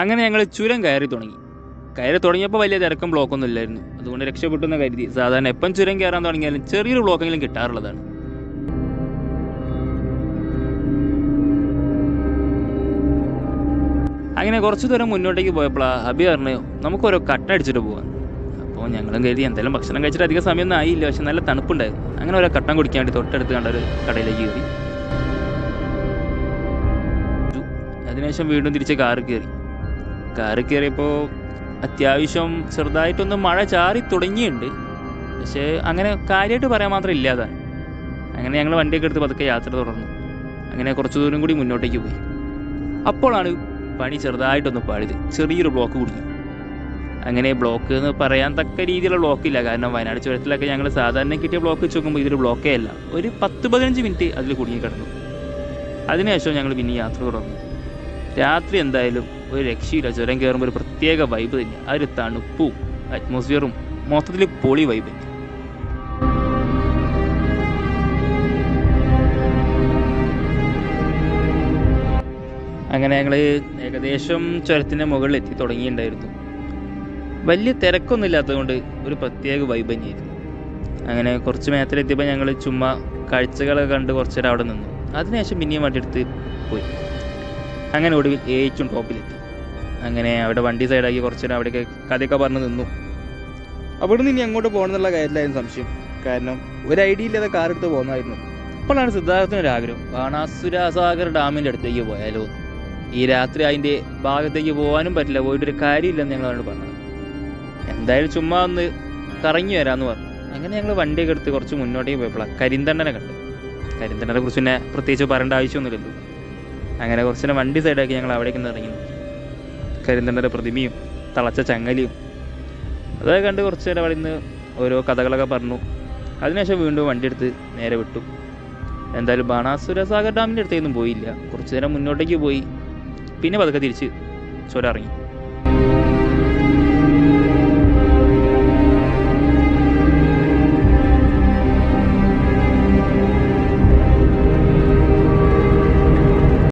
അങ്ങനെ ഞങ്ങൾ ചുരം കയറി തുടങ്ങി. കയറി തുടങ്ങിയപ്പോൾ വലിയ തിരക്കും ബ്ലോക്കൊന്നും ഇല്ലായിരുന്നു. അതുകൊണ്ട് രക്ഷപ്പെട്ടു എന്ന് കരുതി. സാധാരണ എപ്പം ചുരം കയറാൻ തുടങ്ങിയാലും ചെറിയൊരു ബ്ലോക്കെങ്കിലും കിട്ടാറുള്ളതാണ്. അങ്ങനെ കുറച്ച് ദൂരം മുന്നോട്ടേക്ക് പോയപ്പോഴാണ് ഹബി പറഞ്ഞു നമുക്ക് കട്ട അടിച്ചിട്ട് പോകാം അപ്പോൾ ഞങ്ങളും കരുതി എന്തെങ്കിലും ഭക്ഷണം കഴിച്ചിട്ട് അധികം സമയമൊന്നും ആയില്ല പക്ഷെ നല്ല തണുപ്പുണ്ടായിരുന്നു. അങ്ങനെ ഓരോ കട്ടൻ കുടിക്കാൻ വേണ്ടി തൊട്ടടുത്ത് കണ്ട ഒരു കടയിലേക്ക് കയറി. അതിനുശേഷം വീണ്ടും തിരിച്ച് കാറ് കയറി. കാറ് കയറിയപ്പോൾ അത്യാവശ്യം ചെറുതായിട്ടൊന്ന് മഴ ചാറി തുടങ്ങിയുണ്ട്. പക്ഷേ അങ്ങനെ കാര്യമായിട്ട് പറയാൻ മാത്രം ഇല്ലാതാണ് അങ്ങനെ ഞങ്ങൾ വണ്ടിയൊക്കെ എടുത്ത് പതുക്കെ യാത്ര തുടർന്നു. അങ്ങനെ കുറച്ച് ദൂരം കൂടി മുന്നോട്ടേക്ക് പോയി. അപ്പോഴാണ് പണി ചെറുതായിട്ടൊന്ന് പാടിയത്. ചെറിയൊരു ബ്ലോക്ക് കുടുങ്ങി. അങ്ങനെ ബ്ലോക്ക് എന്ന് പറയാൻ തക്ക രീതിയിലുള്ള ബ്ലോക്ക് ഇല്ല. കാരണം വയനാട് ചുരത്തിലൊക്കെ ഞങ്ങൾ സാധാരണ കിട്ടിയ ബ്ലോക്ക് വെച്ച് നോക്കുമ്പോൾ ഇതൊരു ബ്ലോക്കേ അല്ല. ഒരു പത്ത് പതിനഞ്ച് മിനിറ്റ് അതിൽ കുടുങ്ങി കിടന്നു. അതിനുശേഷം ഞങ്ങൾ പിന്നെ യാത്ര തുടർന്നു. രാത്രി എന്തായാലും ഒരു രക്ഷയില്ല. ചുരം കയറുമ്പോൾ ഒരു പ്രത്യേക വൈബ് തന്നെ. ആ ഒരു തണുപ്പും അറ്റ്മോസ്ഫിയറും മൊത്തത്തിൽ പൊളി വൈബ് അങ്ങനെ ഞങ്ങൾ ഏകദേശം ചുരത്തിന്റെ മുകളിൽ എത്തി തുടങ്ങിയിട്ടുണ്ടായിരുന്നു. വലിയ തിരക്കൊന്നും ഇല്ലാത്തതുകൊണ്ട് ഒരു പ്രത്യേക വൈബ് തന്നെയായിരുന്നു. അങ്ങനെ കുറച്ച് മേത്തിലെത്തിയപ്പോൾ ഞങ്ങൾ ചുമ്മാ കാഴ്ചകളൊക്കെ കണ്ട് കുറച്ചേരം അവിടെ നിന്നു. അതിനുശേഷം പിന്നെയും വണ്ടി എടുത്ത് പോയി. അങ്ങനെ ഒടുവിൽ ഏച്ചും ടോപ്പിലെത്തി അങ്ങനെ അവിടെ വണ്ടി സൈഡാക്കി കുറച്ച് നേരം അവിടെയൊക്കെ കഥയൊക്കെ പറഞ്ഞ് നിന്നു. അവിടെ നിന്ന് ഇനി അങ്ങോട്ട് പോകണമെന്നുള്ള കാര്യത്തിലായിരുന്നു സംശയം. കാരണം ഒരു ഐഡിയ ഇല്ലാതെ കാർ എടുത്ത് പോകുന്നതായിരുന്നു. അപ്പോഴാണ് സിദ്ധാർത്ഥത്തിന് ഒരു ആഗ്രഹം ബാണാസുരാസാഗർ ഡാമിന്റെ അടുത്തേക്ക് പോയാലോ? ഈ രാത്രി അതിന്റെ ഭാഗത്തേക്ക് പോകാനും പറ്റില്ല. പോയിട്ടൊരു കാര്യമില്ലെന്ന് ഞങ്ങൾ അവരോട് പറഞ്ഞത്. എന്തായാലും ചുമ്മാ ഒന്ന് കറങ്ങി വരാമെന്ന് പറഞ്ഞു. അങ്ങനെ ഞങ്ങൾ വണ്ടിയൊക്കെ എടുത്ത് കുറച്ച് മുന്നോട്ടേക്ക് പോയപ്പോഴാണ് കരിന്തണ്ണനെ കണ്ട്. കരിന്തണ്ണനെ കുറിച്ച് പിന്നെ പ്രത്യേകിച്ച് പറയേണ്ട ആവശ്യമൊന്നുമില്ലല്ലോ. അങ്ങനെ കുറച്ച് നേരം വണ്ടി സൈഡാക്കി ഞങ്ങൾ അവിടേക്ക് ഇറങ്ങി. കരിന്തണ്ടന്റെ പ്രതിമയും തളച്ച ചങ്ങലിയും. അതൊക്കെ കണ്ട് കുറച്ച് നേരം അവിടെ നിന്ന് ഓരോ കഥകളൊക്കെ പറഞ്ഞു. അതിനുശേഷം വീണ്ടും വണ്ടി എടുത്ത് നേരെ വിട്ടു. എന്തായാലും ബാണാസുര സാഗർ ഡാമിന്റെ അടുത്തേക്കൊന്നും പോയില്ല. കുറച്ച് നേരം മുന്നോട്ടേക്ക് പോയി. പിന്നെ പതുക്കെ തിരിച്ച് ചുരം ഇറങ്ങി.